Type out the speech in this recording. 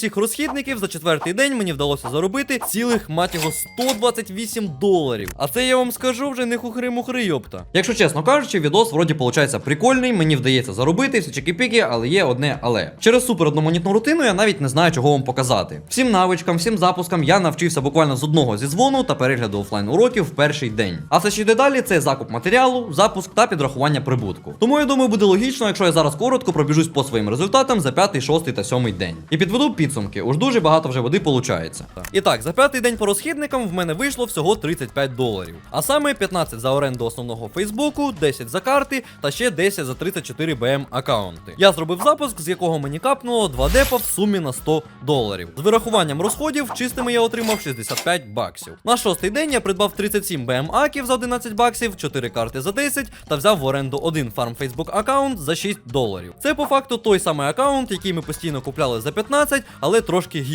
Цих розхідників за четвертий день мені вдалося заробити цілих мать його 128 доларів. А це я вам скажу вже не хухри-мухри, йопта. Якщо чесно кажучи, відос вроді получається прикольний, мені вдається заробити всі чики-піки, але є одне але. Через супер одноманітну рутину я навіть не знаю, чого вам показати. Всім навичкам, всім запускам я навчився буквально з одного зі дзвону та перегляду офлайн уроків в перший день. А все що йде далі, це закуп матеріалу, запуск та підрахування прибутку. Тому я думаю, буде логічно, якщо я зараз коротко пробіжусь по своїм результатам за п'ятий, шостий та сьомий день. І підведу підсумки. Уж дуже багато вже води получається. І так, за п'ятий день по розхідникам в мене вийшло всього 35 доларів. А саме 15 за оренду основного Фейсбуку, 10 за карти та ще 10 за 34 BM аккаунти. Я зробив запуск, з якого мені капнуло 2 депа в сумі на 100 доларів. З вирахуванням розходів чистими я отримав 65 баксів. На шостий день я придбав 37 BM аків за 11 баксів, 4 карти за 10 та взяв в оренду один фарм Facebook аккаунт за 6 доларів. Це по факту той самий аккаунт, який ми постійно купляли за 15, але трошки гірше.